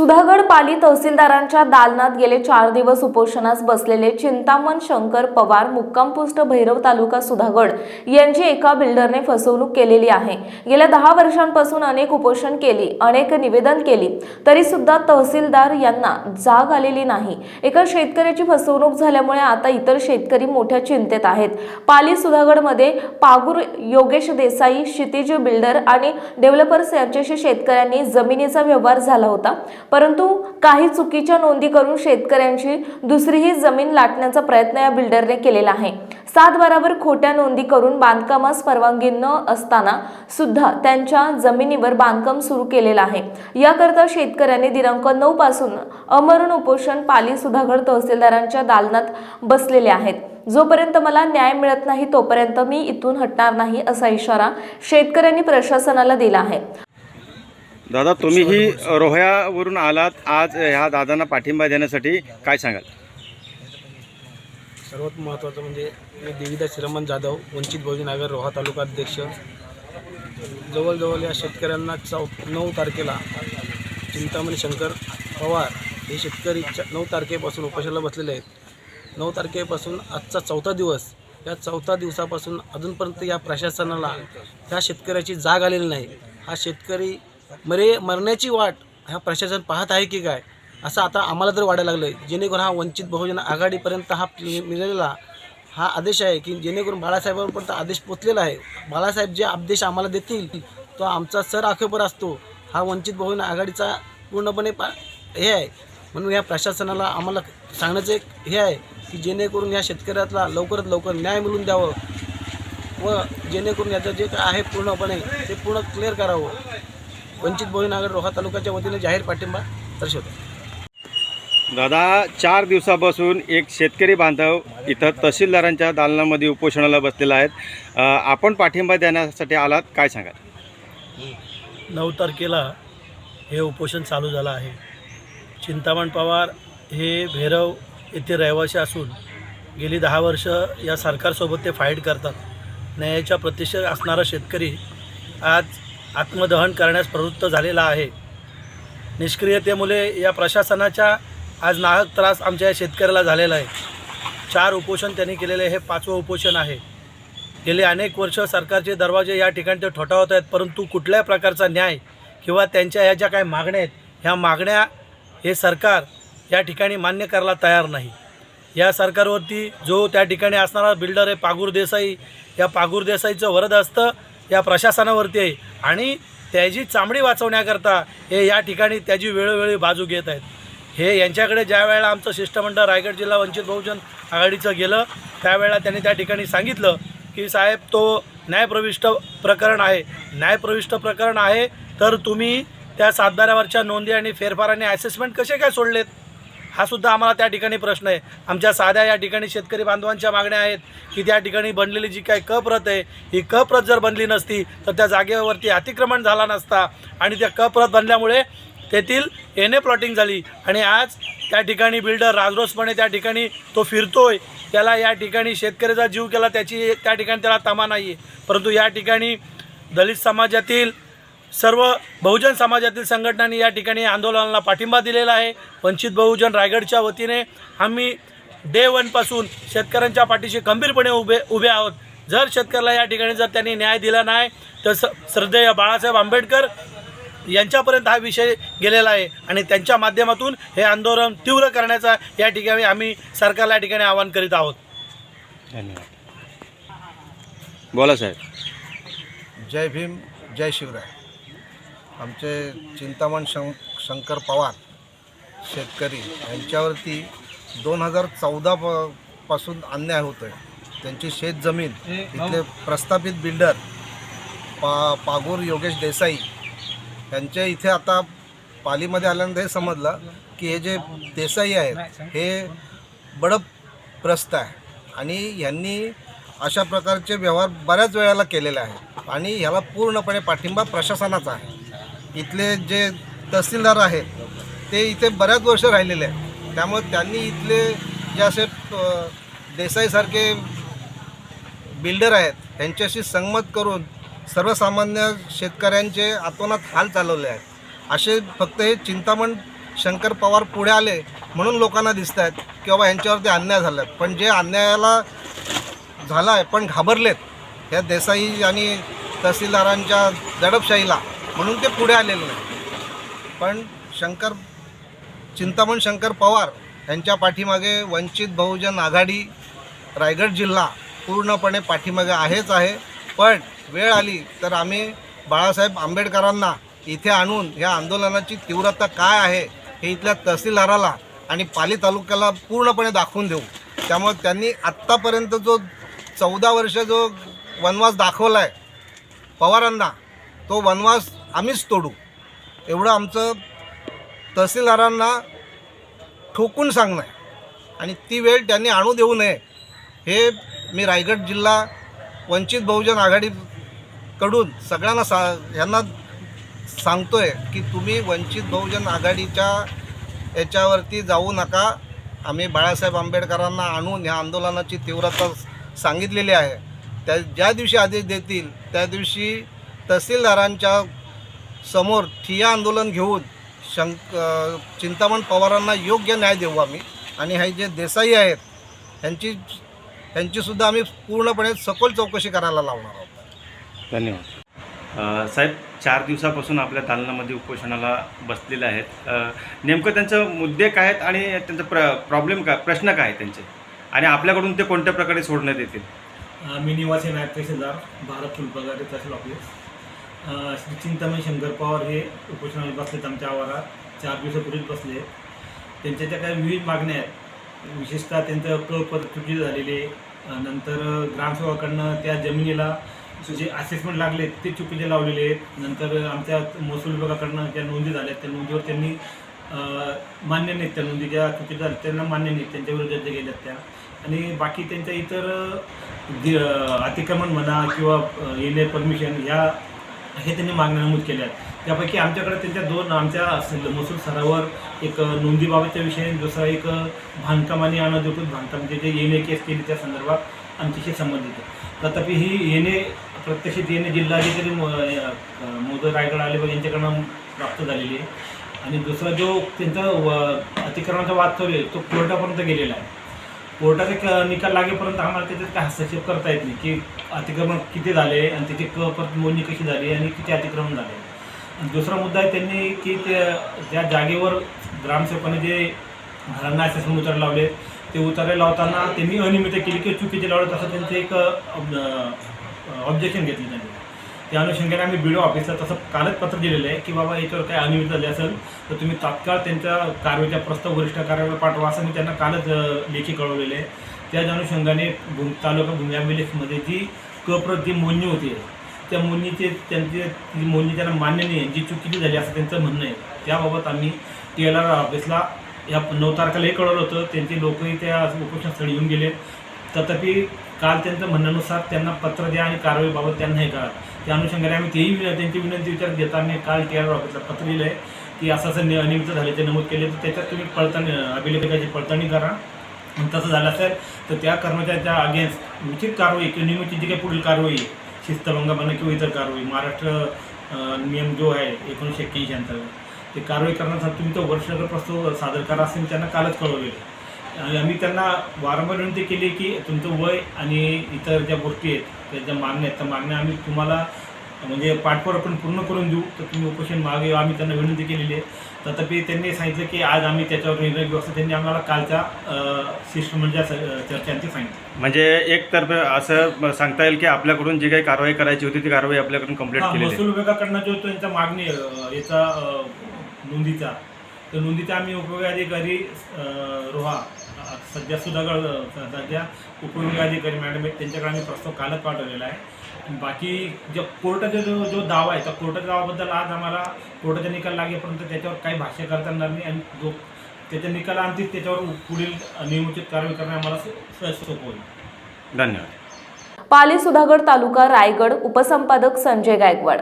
सुधागड पाली तहसीलदारांच्या दालनात गेले चार दिवस उपोषणास बसलेले चिंतामण शंकर पवार मुक्कामपुष्ट भैरव तालुका सुधागड यांची एका बिल्डरने फसवणूक केलेली आहे. गेल्या दहा वर्षांपासून अनेक उपोषण केली अनेक निवेदन केली तरी सुद्धा तहसीलदार यांना जाग आलेली नाही. एका शेतकऱ्याची फसवणूक झाल्यामुळे आता इतर शेतकरी मोठ्या चिंतेत आहेत. पाली सुधागडमध्ये पागूर योगेश देसाई क्षितिज बिल्डर आणि डेव्हलपर्स यांच्याशी शेतकऱ्यांनी जमिनीचा व्यवहार झाला होता. परंतु काही चुकीच्या नोंदी करून शेतकऱ्यांची दुसरीही जमीन लाटण्याचा प्रयत्न या बिल्डरने केलेला आहे. सात बारावर खोट्या नोंदी करून बांधकामास परवानगी न असताना सुद्धा त्यांच्या जमिनीवर बांधकाम सुरू केलेलं आहे. याकरता शेतकऱ्यांनी दिनांक नऊ पासून अमरण उपोषण पाली सुधागड तहसीलदारांच्या दालनात बसलेले आहेत. जोपर्यंत मला न्याय मिळत नाही तोपर्यंत मी इथून हटणार नाही असा इशारा शेतकऱ्यांनी प्रशासनाला दिला आहे. दादा तुम्हीही रोह्यावरून आलात. आज ह्या दादांना पाठिंबा देण्यासाठी काय सांगाल? सर्वात महत्त्वाचं म्हणजे मी देवीदास श्रीमंत जाधव वंचित बहुजन आघाडी रोहा तालुका अध्यक्ष. जवळजवळ या शेतकऱ्यांना चौ नऊ तारखेला चिंतामणी शंकर पवार हे शेतकरी च नऊ तारखेपासून उपाशाला बसलेले आहेत. नऊ तारखेपासून आजचा चौथा दिवस. या चौथा दिवसापासून अजूनपर्यंत या प्रशासनाला ह्या शेतकऱ्याची जाग आलेली नाही. हा शेतकरी मरे मरण्याची वाट हा प्रशासन पाहत आहे की काय? असं आता आम्हाला तर वाटायला लागलं आहे जेणेकरून हा वंचित बहुजन आघाडीपर्यंत हा मिळालेला हा आदेश आहे की जेणेकरून बाळासाहेबांपर्यंत आदेश पोचलेला आहे. बाळासाहेब जे आदेश आम्हाला देतील तो आमचा सर आखेपर असतो. हा वंचित बहुजन आघाडीचा पूर्णपणे पा हे आहे. म्हणून या प्रशासनाला आम्हाला सांगण्याचं एक हे आहे की जेणेकरून या शेतकऱ्याला लवकरात लवकर न्याय मिळवून द्यावं व जेणेकरून याचं जे काय आहे पूर्णपणे ते पूर्ण क्लिअर करावं. वंचित बहुजन आघाडी रोहा तालुक्याच्या वतीने जाहीर पाठिंबा दर्शवतो. दादा चार दिवसापासून एक शेतकरी बांधव इथं तहसीलदारांच्या दालनामध्ये उपोषणाला बसलेला आहेत. आपण पाठिंबा देण्यासाठी आलात काय सांगाल? नऊ तारखेला हे उपोषण चालू झालं आहे. चिंतामण पवार हे भैरव येथे रहिवासी असून गेली दहा वर्ष या सरकारसोबत ते फाईट करतात. न्यायाच्या प्रतीक्षेत असणारा शेतकरी आज आत्मदहन करण्यास प्रवृत्त झालेला आहे. निष्क्रियतेमुळे या प्रशासनाच्या आज नाहक त्रास आमच्या या शेतकऱ्याला झालेला आहे. चार उपोषण त्यांनी केलेले हे पाचवं उपोषण आहे. गेले अनेक वर्ष सरकारचे दरवाजे या ठिकाणी ते ठोठावत आहेत परंतु कुठल्याही प्रकारचा न्याय किंवा त्यांच्या ह्या ज्या काही मागण्या आहेत ह्या मागण्या हे सरकार या ठिकाणी मान्य करायला तयार नाही. या सरकारवरती जो त्या ठिकाणी असणारा बिल्डर आहे पागूर देसाई या पागूर देसाईचं वरद असतं या प्रशासनावरती आहे. आणि त्याची चामडी वाचवण्याकरता हे या ठिकाणी त्याची वेळोवेळी बाजू घेत आहेत. हे यांच्याकडे ज्या वेळेला आमचं शिष्टमंडळ रायगड जिल्हा वंचित बहुजन आघाडीचं गेलं त्यावेळेला त्यांनी त्या ठिकाणी सांगितलं की साहेब तो न्यायप्रविष्ट प्रकरण आहे. न्यायप्रविष्ट प्रकरण आहे तर तुम्ही त्या सातबाऱ्यावरच्या नोंदी आणि फेरफाराने ॲसेसमेंट कसे काय सोडलेत? हा सुद्धा आम्हाला त्या ठिकाणी प्रश्न आहे. आमच्या साध्या या ठिकाणी शेतकरी बांधवांच्या मागण्या आहेत की त्या ठिकाणी बनलेली जी काही क प्रत आहे ही क प्रत जर बनली नसती तर त्या जागेवरती अतिक्रमण झाला नसता आणि त्या क प्रत बनल्यामुळे तेथील एन ए प्लॉटिंग झाली आणि आज त्या ठिकाणी बिल्डर राजरोसपणे त्या ठिकाणी तो फिरतोय. त्याला या ठिकाणी शेतकऱ्याचा जीव केला त्याची त्या ठिकाणी त्याला तमा नाही आहे परंतु या ठिकाणी दलित समाजातील सर्व बहुजन समाजातील संघटनांनी या ठिकाणी आंदोलनाला पाठिंबा दिलेला आहे. वंचित बहुजन रायगडच्या वतीने आम्ही डे वनपासून शेतकऱ्यांच्या पाठीशी खंबीरपणे उभे उभे आहोत. जर शेतकऱ्याला या ठिकाणी जर त्यांनी न्याय दिला नाही तर स श्रद्धेय बाळासाहेब आंबेडकर यांच्यापर्यंत हा विषय गेलेला आहे आणि त्यांच्या माध्यमातून हे आंदोलन तीव्र करण्याचा या ठिकाणी आम्ही सरकारला या ठिकाणी आवाहन करीत आहोत. धन्यवाद. बोला साहेब. जय भीम जय शिवराय. आमचे चिंतामण शं शंकर पवार शेतकरी यांच्यावरती दोन हजार चौदा प पासून अन्याय होतो आहे त्यांची शेतजमीन इथले प्रस्थापित बिल्डर पा पागूर योगेश देसाई यांच्या इथे आता पालीमध्ये आल्यानंतर हे समजलं की हे जे देसाई आहेत हे बडप प्रस्थ आहे. आणि यांनी अशा प्रकारचे व्यवहार बऱ्याच वेळेला केलेले आहेत. आणि ह्याला पूर्णपणे पाठिंबा प्रशासनाचा आहे. इथले जे तहसीलदार आहेत ते इथे बऱ्याच वर्ष राहिलेले आहेत. त्यामुळे त्यांनी इथले जे असे देसाईसारखे बिल्डर आहेत त्यांच्याशी संमत करून सर्वसामान्य शेतकऱ्यांचे आतोनात हाल चालवले आहेत. असे फक्त हे चिंतामण शंकर पवार पुढे आले म्हणून लोकांना दिसत आहेत की बाबा यांच्यावरती अन्याय झाला आहे पण जे अन्यायाला झाला आहे पण घाबरलेत या देसाई आणि तहसीलदारांच्या दडपशाहीला म्हणून ते पुढे आलेलं नाही पण शंकर चिंतामण शंकर पवार यांच्या पाठीमागे वंचित बहुजन आघाडी रायगड जिल्हा पूर्णपणे पाठीमागे आहेच आहे. पण वेळ आली तर आम्ही बाळासाहेब आंबेडकरांना इथे आणून या आंदोलनाची तीव्रता काय आहे हे इथल्या तहसीलदाराला आणि पाली तालुक्याला पूर्णपणे दाखवून देऊ. त्यामुळे त्यांनी आत्तापर्यंत जो चौदा वर्ष जो वनवास दाखवला आहे पवारांना तो वनवास आम्हीच तोडू. एवढं आमचं तहसीलदारांना ठोकून सांगणं आहे. आणि ती वेळ त्यांनी आणू देऊ नये हे मी रायगड जिल्हा वंचित बहुजन आघाडीकडून सगळ्यांना सा ह्यांना सांगतो आहे की तुम्ही वंचित बहुजन आघाडीच्या याच्यावरती जाऊ नका. आम्ही बाळासाहेब आंबेडकरांना आणून ह्या आंदोलनाची तीव्रता सांगितलेली आहे. त्या ज्या दिवशी आदेश देतील त्या दिवशी तहसीलदारांच्या समोर ठिय्या आंदोलन घेऊन शंक चिंतामण पवारांना योग्य न्याय देऊ आम्ही. आणि हे जे देसाई आहेत ह्यांची ह्यांचीसुद्धा आम्ही पूर्णपणे सखोल चौकशी करायला लावणार आहोत. धन्यवाद. साहेब चार दिवसापासून आपल्या दालनामध्ये उपोषणाला बसलेले आहेत. नेमकं त्यांचं मुद्दे काय आहेत आणि त्यांचं प्र प्रॉब्लेम काय प्रश्न काय आहेत त्यांचे? आणि आपल्याकडून ते कोणत्या प्रकारे सोडण्यात येतील? मी निवासी नायब तहसीलदार भारत फुलपगारे तहसील ऑफिस. श्री चिंतामणी शंकर पवार हे उपोषणाला बसलेत आमच्या आवारात. चार दिवसापूर्वीच बसले. त्यांच्या ज्या काही विविध मागण्या आहेत विशेषतः त्यांचं क पद झालेले नंतर ग्रामसेवकाकडनं त्या जमिनीला जे असेसमेंट लागले ते चुकीचे लावलेले आहेत नंतर आमच्या महसूल विभागाकडनं ज्या नोंदी झाल्या त्या नोंदीवर त्यांनी मान्य नाहीत. त्या नोंदी ज्या चुकीच्या झाल्या त्यांना मान्य नाहीत. त्यांच्या विरोधात ज्या गेल्यात त्या. आणि बाकी त्यांच्या इतर दि- अतिक्रमण म्हणा किंवा येणे परमिशन ह्या हे त्यांनी मागण्या नमूद केल्या आहेत. त्यापैकी आमच्याकडे त्यांच्या दोन आमच्या महसूल स्तरावर एक नोंदीबाबतच्या विषयी दुसरा एक बांधकाम आणि अनधिकृत बांधकाम जे येणे केस केली त्या संदर्भात आमच्याशी संबंधित आहे. तथापि ही येणे प्रत्यक्षित येणे जिल्हाधिकारी मो- मोदय रायगड अलिबाग यांच्याकडनं प्राप्त झालेली आहे. आणि दुसरा जो त्यांचा व- अतिक्रमणाचा वाद चालू आहे तो कोर्टापर्यंत गेलेला आहे. कोर्टाचे क- निकाल लागेपर्यंत आम्हाला त्याच्यात काय हस्तक्षेप करता येत नाही की अतिक्रमण किती झाले आणि त्याची क परत मोजणी कशी झाली आणि किती अतिक्रमण झाले. आणि दुसरा मुद्दा आहे त्यांनी की ते त्या जागेवर ग्रामसेवकाने जे घरांना असेसमेंट उतारे लावले ते उतारे लावताना त्यांनी अनियमित केली की चुकीचे लावले तसं त्यांचं एक ऑब्जेक्शन घेतलं त्यांनी. त्या अनुषंगाने आम्ही बी ऑफिसला तसं कालच पत्र दिलेलं आहे की बाबा याच्यावर काही अनियमित झाले असेल तर तुम्ही तात्काळ त्यांच्या कारवाईच्या प्रस्ताव वरिष्ठ कार्यालयाला पाठवा असं मी त्यांना कालच लेखी कळवलेलं आहे. त्याच अनुषंगाने भूम तालुका भूम्याबिलेसमध्ये जी कप्रत जी मोजणी होती त्या मोजणीचे त्यांचे ती मोजणी त्यांना मान्य नाही आहे जी चुकीची झाली असं त्यांचं म्हणणं आहे. त्याबाबत आम्ही टी एल आर ऑफिसला या नऊ तारखेलाही कळवलं होतं. त्यांचे लोकही त्या उपोषणस्थळी येऊन गेले तथापि काल त्यांच्या म्हणण्यानुसार त्यांना पत्र द्या आणि कारवाईबाबत त्यांना हे करा. त्या अनुषंगाने आम्ही तेही त्यांची विनंती विचार घेताना काल टी आर ऑफिसला पत्र लिहिलं आहे की असं असं नि- अनियमित झाले ते नमूद केले तर त्याच्यात तुम्ही पडताळणी अभिलेखाची पडताळणी करा. आणि तसं झालं असेल तर त्या कर्मचाऱ्याच्या अगेन्स्ट उचित कारवाई किंवा नियमित जी काही पुढील कारवाई शिस्तभंग म्हणा किंवा इतर कारवाई महाराष्ट्र नियम जो आहे एकोणीसशे एक्क्याऐंशी अंतर्गत ते कारवाई करण्यासाठी तुम्ही तो वर्षभर प्रस्ताव सादर करा असेल त्यांना कालच कळवलेलं आहे. आम्ही त्यांना वारंवार विनंती केली की तुमचं वय आणि इतर ज्या गोष्टी आहेत त्या ज्या मागण्या आहेत त्या मागण्या आम्ही तुम्हाला म्हणजे पाठपुरावा आपण पूर्ण करून देऊ. तर तुम्ही उपोषण मागे आम्ही त्यांना विनंती केलेली आहे. तथापि त्यांनी सांगितलं की आज आम्ही त्याच्यावर निर्णय घेऊ असं त्यांनी आम्हाला कालच्या शिष्टमंडळाच्या चर्चांती सांगितलं. म्हणजे एक तर असं सांगता येईल की आपल्याकडून जी काही कारवाई करायची होती ती कारवाई आपल्याकडून कंप्लीट आहे. महसूल विभागाकडनं जो त्यांचा मागणी याचा नोंदीचा तर नोंदीचा आम्ही उपविभागाधिकारी अ, रोहा सध्या सुधागड अ, सध्या उपविभागाधिकारी मॅडम आहेत त्यांच्याकडे आम्ही प्रस्ताव कालच पाठवलेला आहे. आणि बाकी ज्या कोर्टाचा जो जो दावा आहे त्या कोर्टाच्या दावाबद्दल आज आम्हाला कोर्टाचा निकाल लागेपर्यंत त्याच्यावर काही भाष्य करता येणार नाही आणि जो त्याच्या निकाल आणतील त्याच्यावर पुढील नियमित कारवाई करणे आम्हाला सोपं होईल. धन्यवाद. पाली सुधागड तालुका रायगड उपसंपादक संजय गायकवाड.